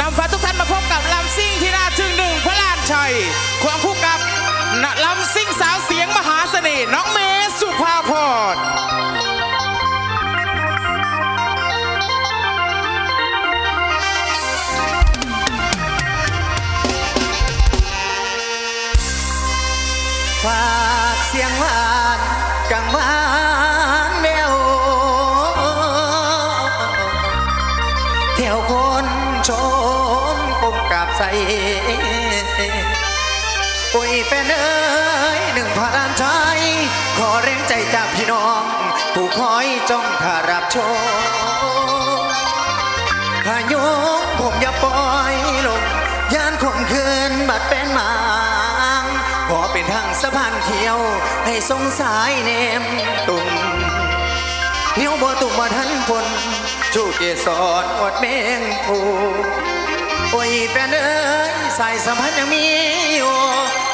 นำพาทุกท่านมาพบกับลำซิ่งที่น่าทึ่งหนึ่งพระลานชัยควงคู่กับนลำซิ่งสาวเสียงมหาเสน่ห์น้องเมสุภาพร ใสโอ้ยแฟนเอ้ยหนึ่งพารานชายขอแรงใจจากพี่น้อง ผู้คอยจ้องถารับชมพายุผมอย่าปล่อยลงยานข่มคืนบัดเป็นมางขอเป็นทางสะพานเที่ยว ให้สงสายเนมตุ่มเนี้ยวบ่ตุ่มบ่ทันพลชูเกสรอดเมงผู โอ้ยแฟนเอ้ยสายสัมพันธ์ยังมีอยู่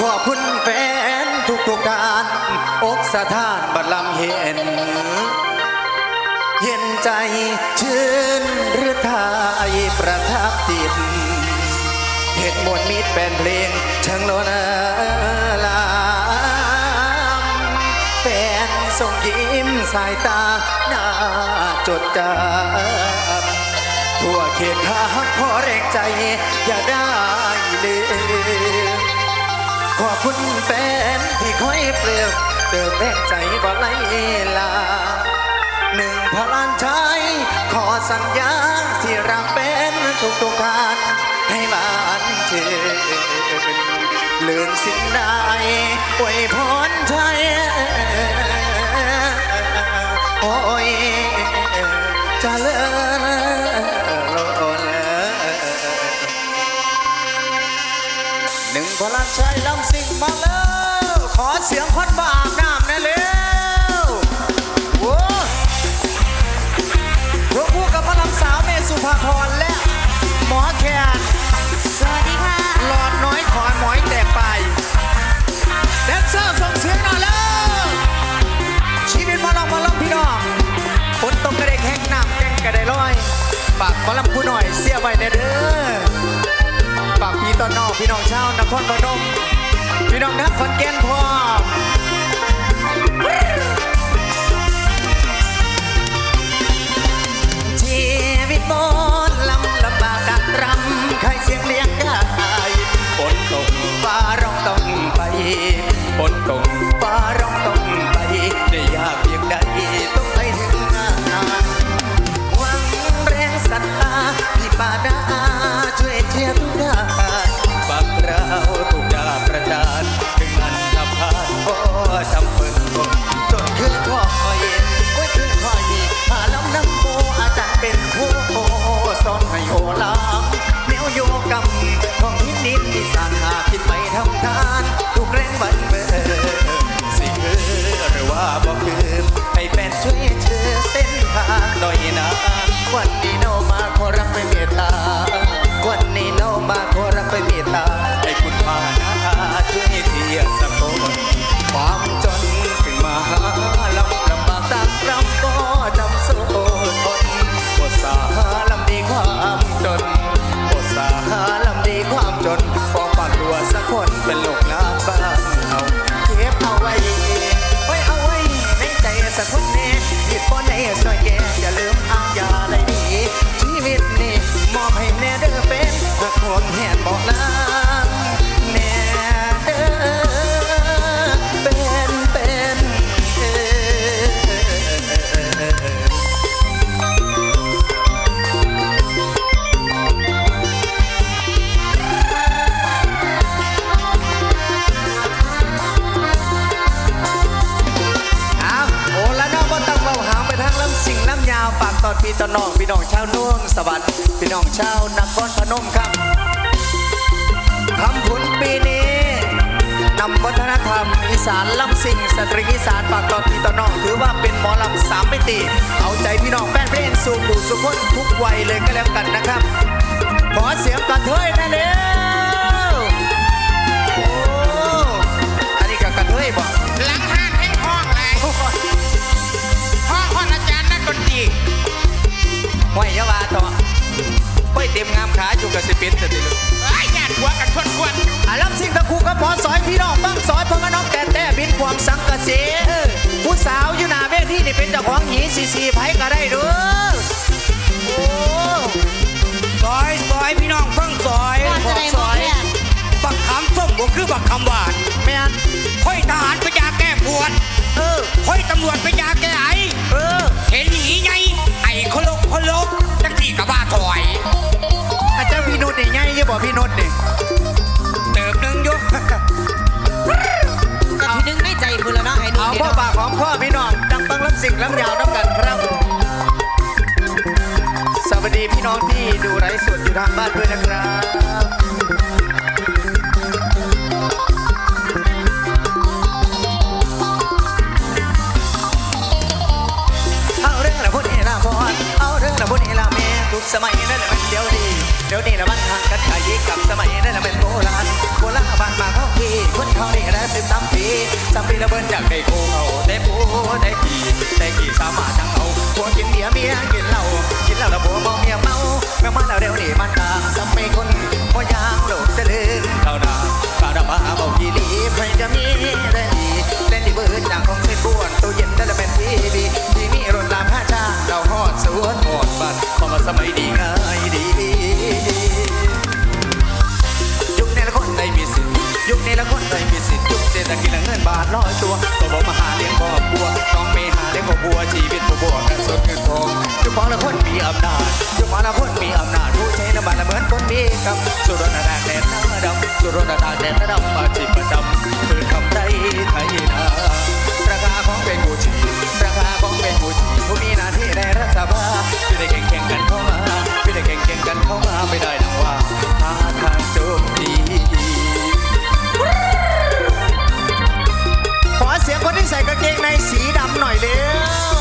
ขอบคุณแฟนทุกทุกๆการอกสถานบัดลำเห็น เย็นใจชื่นหรือไทยประทับจิตเหตุมวลมิตรเป็นเพลงช่างโลนาลามแฟนส่งยิ้มสายตาหน้าจดจำ ทั่วเขตทางขอแรงใจ อย่าได้เลืมขอบคุณแฟนที่คอยเปลือกเติมแรงใจบ่ไหลลาหนึ่งพลานชายขอสัญญาที่รักเป็นทุกทุกๆการให้บ้านเชิญลื่นสิ่งใดอวยพรใจโอ้ย จะเลิศหนึ่งพลังชัยลำสิงมาแล้ว ขอเสียงคนบาอาบน้ำนะเร็วโว้พวกผู้กับพลังสาวเมสุภาพรและ หมอแคนสวัสดีค่ะ หลอดน้อยขอหมอยแตกไปแดนเซอร์ส่งเสียงหน่อยแล้ว ก็ได้ลอยปากมาลำผู้หน่อยเสียไว้แน่เด้อฝากพี่ตอนนอกพี่น้องชาวนครพนมพี่น้องนักขอนแก่นพร้อมชีวิตบนลำลำบากดักรำใครเสียงเลี้ยงได้ฝนตกฟ้าร้องต้องไปฝนตก น้องพี่น้องชาวน่วงสวัสดิ์พี่น้องชาวนครพนมครับคำผุนปีนี้นำวัฒนธรรมอีสานลำสิงสตรีอีสานปากตอดพี่ตอน้องถือว่าเป็นหมอลำสามมิติเอาใจพี่น้องแฟนเพลงสู่ผู้สุขคนทุกวัยเลยก็แล้วกันนะครับ ขอเสียงกระเทยนะเลย ตรีห้วยอยาวาต่อห้วยตีต็มงามขาอยู่กับสิเป็นแต่ติลูกไอ้ญาติหัวกันคนควรอาลัมสิงตะคูกับพอสอยพี่น้องบ้างสอยพ่อแม่น้องแต่แต่บินความสังกะเสีเออผู้สาวอยู่หน้าเวทีนี่เป็นเจ้าของหีสีสีไผก็ได้เด้อโอ้ซอยซอยพี่น้องฟังซอยว่าจะได้บอกแค่บักคำส้มบ่คือบักคำหวานแม่นค่อยทหารไปยาแก้ปวดเออค่อยตำรวจไปยาแก้ไอเออ เห็นหีไงไอ้คนลกคนลก จังที่กับบ้าถอยอาจารย์พี่นุชนี่ไงยี่บอกพี่นุชนี่เติบหนึงอยู่กับที่นึงในใจคุณแล้วเนาะไอ้นุ่เอานนี่พ่อเนาะปากของพ่อพี่น้องดังต้องรับสิ่งล้ำยาวน้ำกันครับสวัสดีพี่น้องที่ดูไลฟ์สดอยู่ทางบ้านด้วยนะครับ สมัยดีง่ายดียุคนี้ละคนได้มีสิทธิ์ยุคนี้ละคนได้มีสิทธิ์ยุคเศรษฐกิจและเงินบาทลอยตัวก็บอกมาหาเลี้ยงครอบครัวต้องไปหาเลี้ยงครอบครัวชีวิตผู้บวกและสดเงินทองยุคของละคนมีอำนาจยุคของละคนมีอำนาจผู้ใช้น้ำมันละเหมือนคนมีกำสุรนาดาแดนน้าดำสุรนาดาแดนน้าดำมาจีบประจำเปิดคำใจไทยนา ของเป็นกูชีราคาของเป็นกูชีผู้มีหน้าที่ในรัฐสภาพี่ได้แข่งแข่งกันเข้ามาพี่ได้แข่งแข่งกันเข้ามาไม่ได้ดังว่าหาทางโชคดีขอเสียงคนที่ใส่กางเกงในสีดำหน่อยเร็ว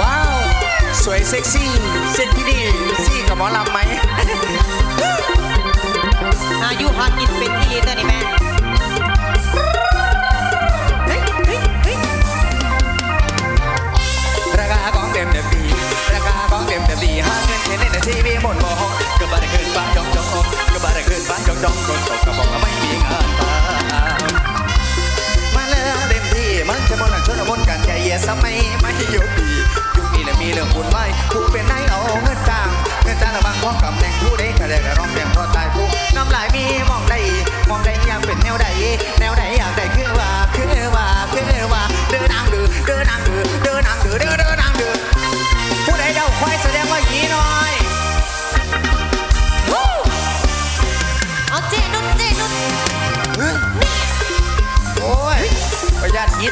ว้าว สวยเซ็กซี่เส้นที่ดีซี่กับหมอลำไหมอายุหากินเป็นดีตัวนี่แม่ ต็มเต็มดีราคาของเต็มเต็มดีหาเงินเห็นในทีวีหมดบ่อก็บ่ได้ขึ้นบ้านจองจองก็บ่ได้ขึ้นบ้านจองจองคนตกก็บอกว่าไม่มีงานทำมาเลยเต็มที่มันจะมนหลังชนละมนกันใจเย็นสมัยไม่ยุคดียุคนี้และมีเรื่องบุญไหวผู้เป็นนายเอาเงินจ้างเงินจ้างละบางของกำแหน่งผู้ใดก็ได้ก็ร้องเพลงเพราะตายผู้น้ำลายมีมองได้มองได้อยากเป็นแนวใดแนวใดอยากได้คือ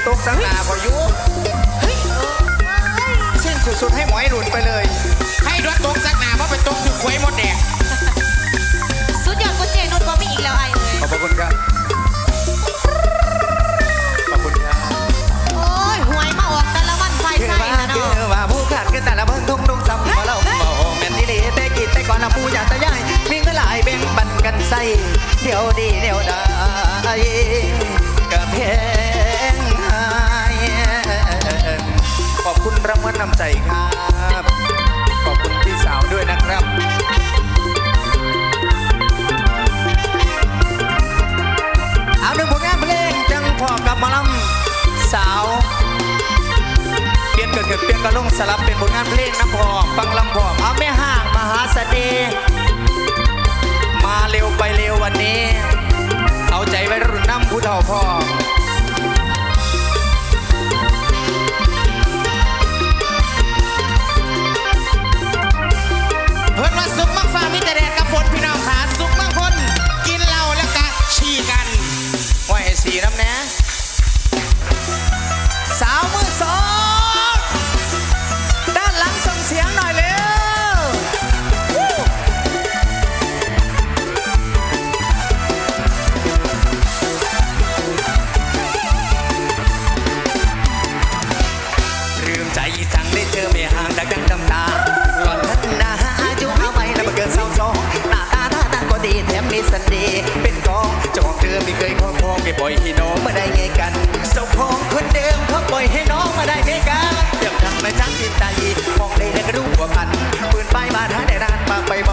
ตกสังหนาพอยุเฮ้ยเออเอ้ยเส้นสุดๆให้หมอยหลุดไปเลย ให้รถตกสักหนาเพราะไปตกคือควยหมดแดงสุดยอดกว่าเจนุ่นบ่มีอีกแล้วไอ้เอ้ยขอบพระคุณครับขอบคุณครับโอ้ยหวยมาออกแต่ละวันไฟคือใส่ว่านะคืเนาะอว่าผู้ขาดกันแต่ละเพิ่งทุ่งทุ่งซ้ำมาเราบอกแม่นดีๆแต่กินแต่ก่อนละผู้อยากตะย่ายมีเงินหลายแบ่งปันกันใส่เดี๋ยวดีเดี๋ยว อบคุณรางวัลนำใจครับ ขอบคุณพี่สาวด้วยนะครับเอาหนึ่งผลงานเพลงจังพอกับมาลำสาวเปลี่ยนก็เกิดเปลี่ยนก็ลงสลับเป็นผลงานเพลงน้ำพอฟังลำพอเอาแม่ห้างมหาเสน่ห์มาเร็วไปเร็ววันนี้ เอาใจไว้รุ่นน้ำผู้เฒ่าพ่อ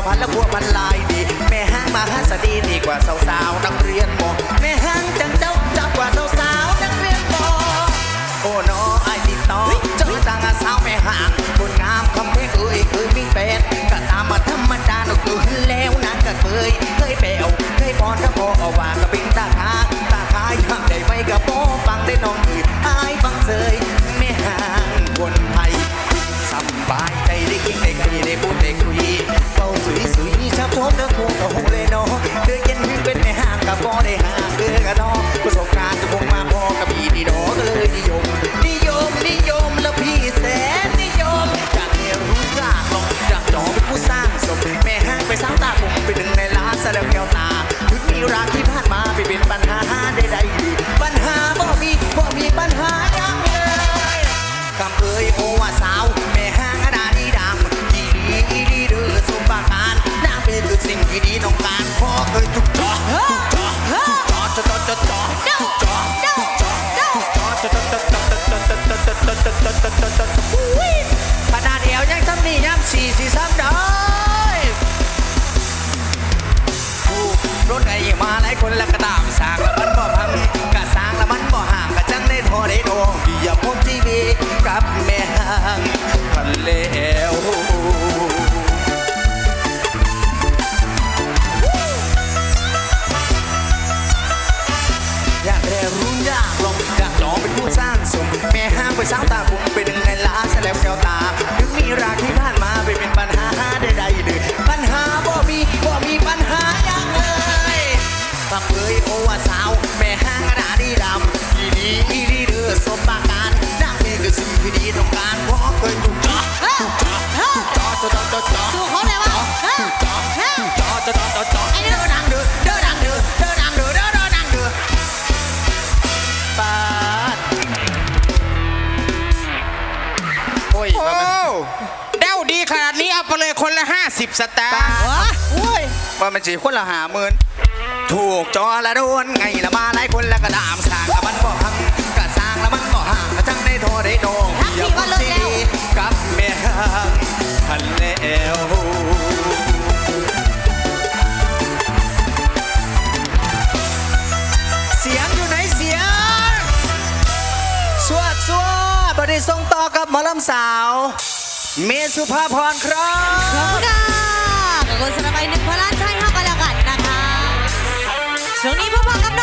มาจันตายมองได้ในกระดูกหัวพันปืนไปมาท้าได้นานมาไปมาพันแล้วพัวพันลาดีดีกว่าสาวๆนักเรียนมอแม่ห้างจังเจ้าจักกว่าสาวๆนักเรียนมอโอ้น้อไอ้ติดต่อเจอต่างสาวแม่ห้างคนงามคำเพลงเอ้ยเคยมีแฟนก็ตามมาธรรมดาหนูคือแล้วนะก็เคยเคยแปลวเคยพรก็พอเอาว่าก็เป็นตาคาตาคายทำได้ไหมก็พอฟังได้น้องอื่นอายฟังเสย ผ่านมาไปเป็นปัญหาใดๆปัญหาบ่มีบ่มีปัญหาอยังเลยคำเอ่ยโอว่าสาวแม่ห้างอนาดีดำดีดีอีดีเดือสมบัติการนางเป็นคือสิ่งที่ดีน้องการขอเคยจุกจอจุกจอจุกจอจอจอจอจุกจอจุกจอจุกจอจอจอจอจอจอจอจอจอจอจอจอจอจออุ้ยขนาดเดียวยังทำนี่ย้ำสี่สี่ซ้ำได้ รถไงมาหลายคนแล้วก็ตามสร้างแล้วมันบ่พังกะสร้างแล้วมันบ่ห่างกะจังได้ทอได้โดพี่อย่าพบทีวีกับแม่ห่างพันแล้วอยากเรียนรู้อยากลองอยากลองเป็นผู้สร้างสมแม่ห้างไปสร้างตาผมไปดึงในล้านแล้วแก้วตาถึงมีรักที่ผ่านมาไปเป็นปัญหา โอ้เด้าดีขนาดนี้เอาไปเลยคนละ 50 สตางค์วะโอ้ยว่ามันจีคนละหาหมื่นถูกจอละโดนไงละมาหลายคนแล้วก็ดามสางละมันบ่พังก็สร้างละมันบ่ห่างก็จังได้โทษได้โดงอย่าพูดสิดีกับแม่ห่างทันแล้ว อกับหมอลำสาว เมสุภาพรครับ ขอบคุณค่ะขอบคุณสำหรับไปหนึ่งพลานชัยห้ากันแล้วกันนะคะช่วงนี้พ่อๆกับ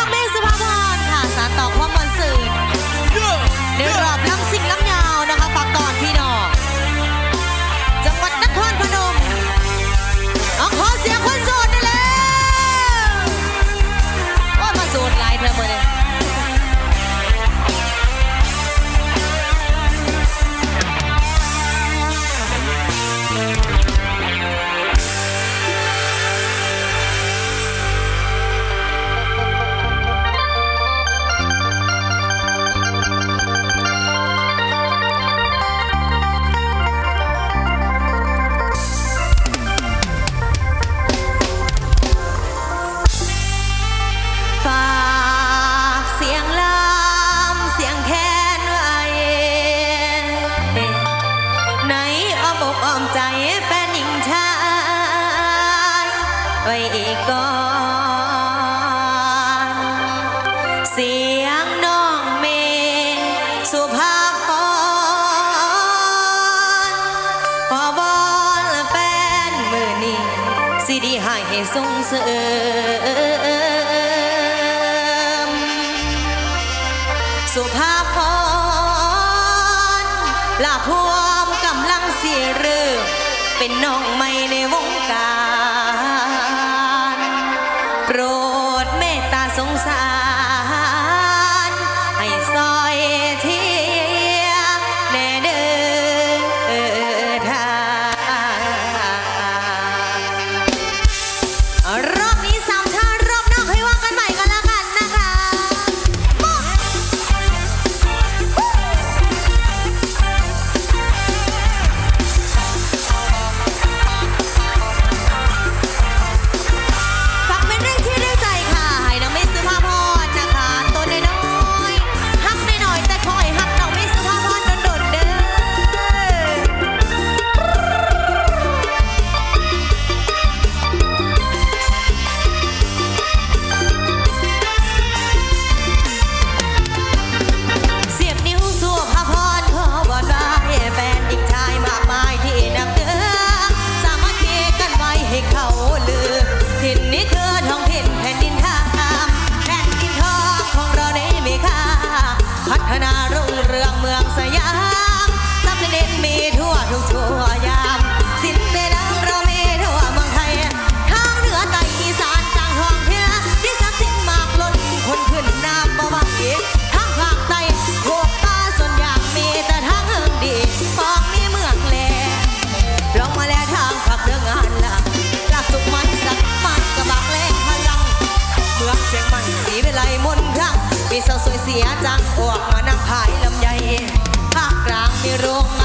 ลาพวมกำลังเสียเรือเป็นน้องใหม่ในวงการ สีไปไลมนพระมีสาวสวยเสียจังอวกมานั่งขายลำใหญ่ภาคกลางมีโรงง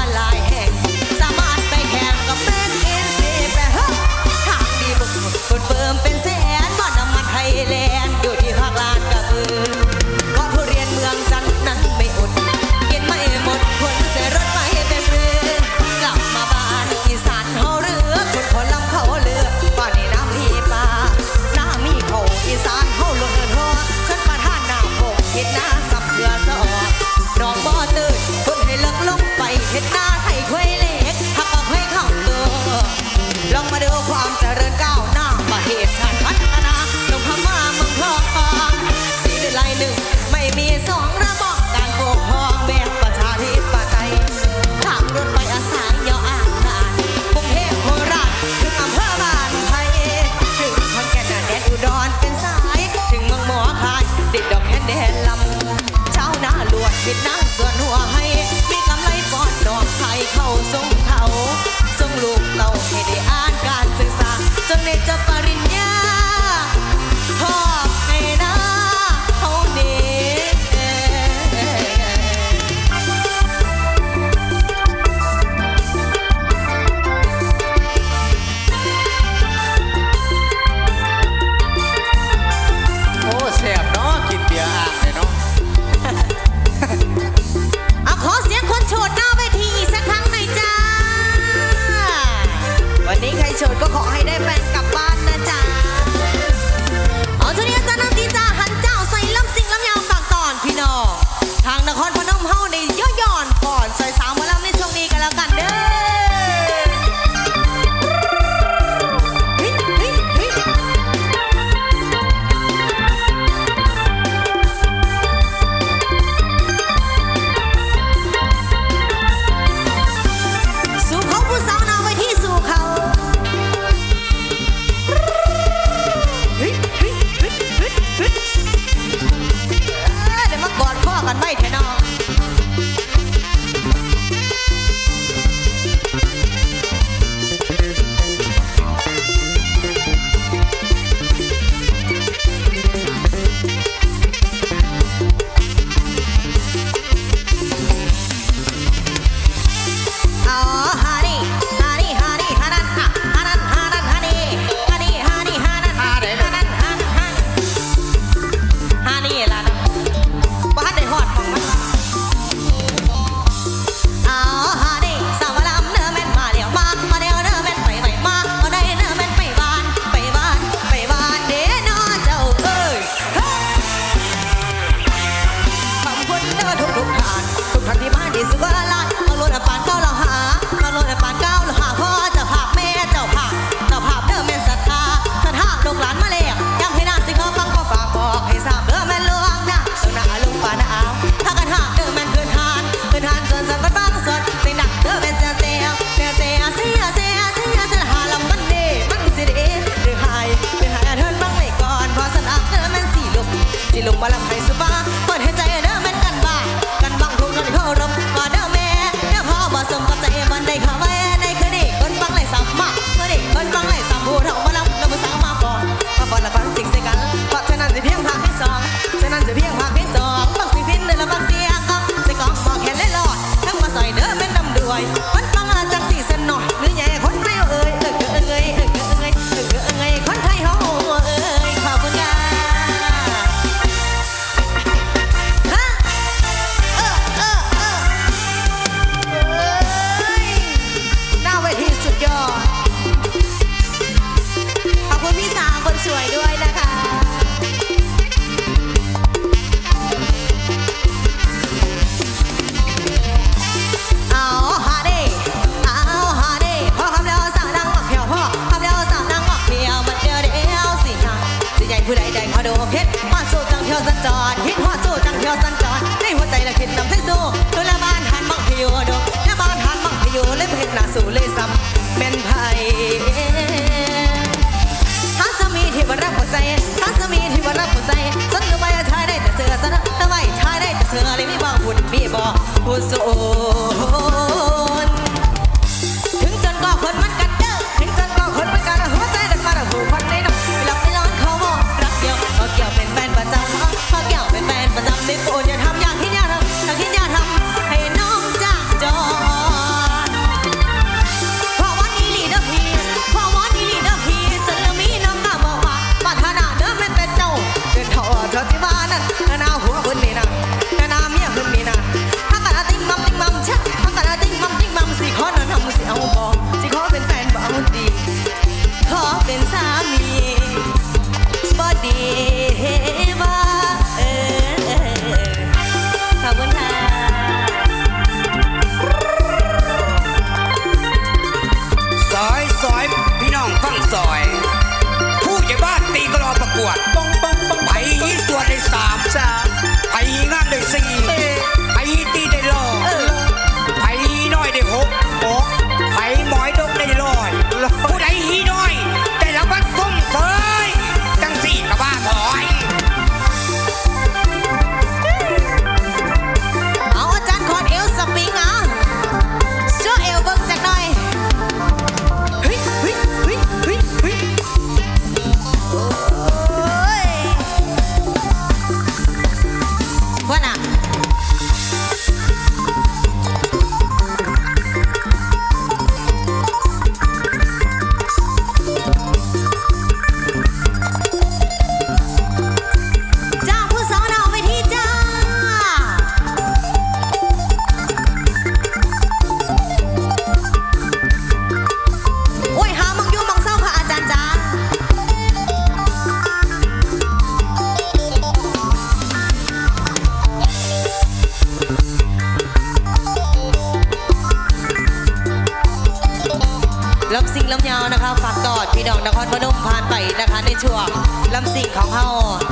าน ช่วงลำสิ่งของเฮา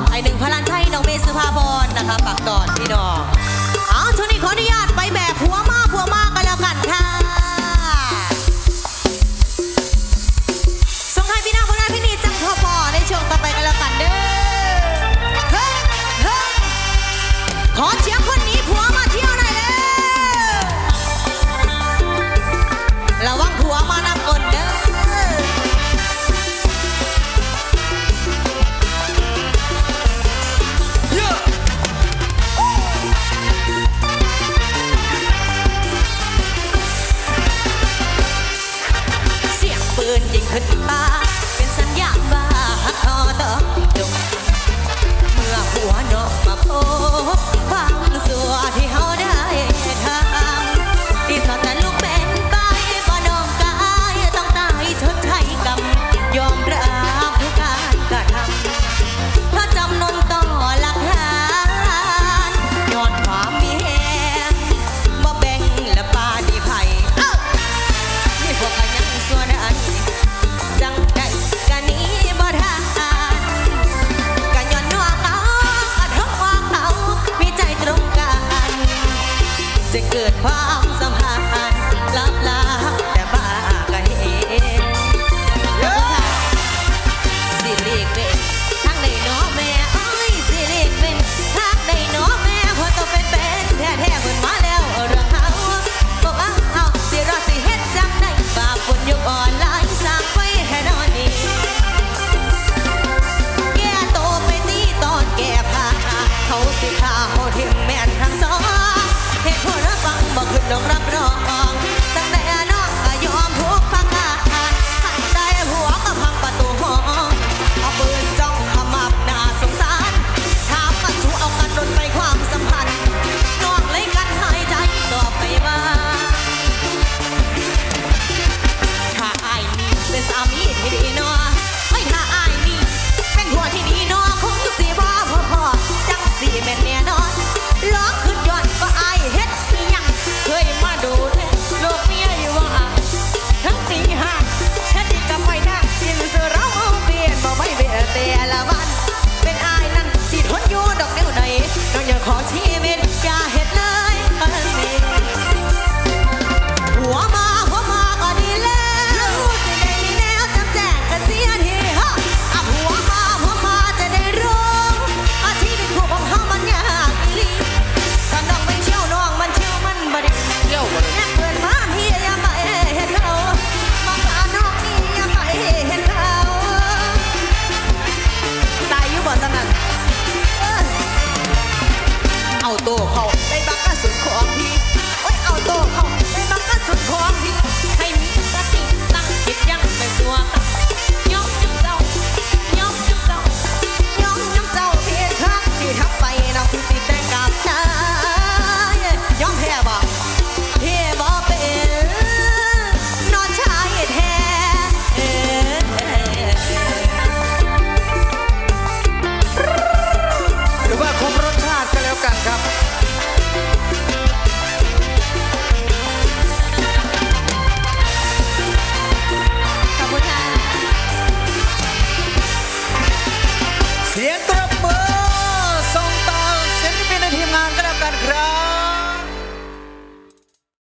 ไอหนึ่งพลันไทยน้องเมสุภาพรนะคะฝากก่อนพี่น้อง เขาในบักกะสุของพี่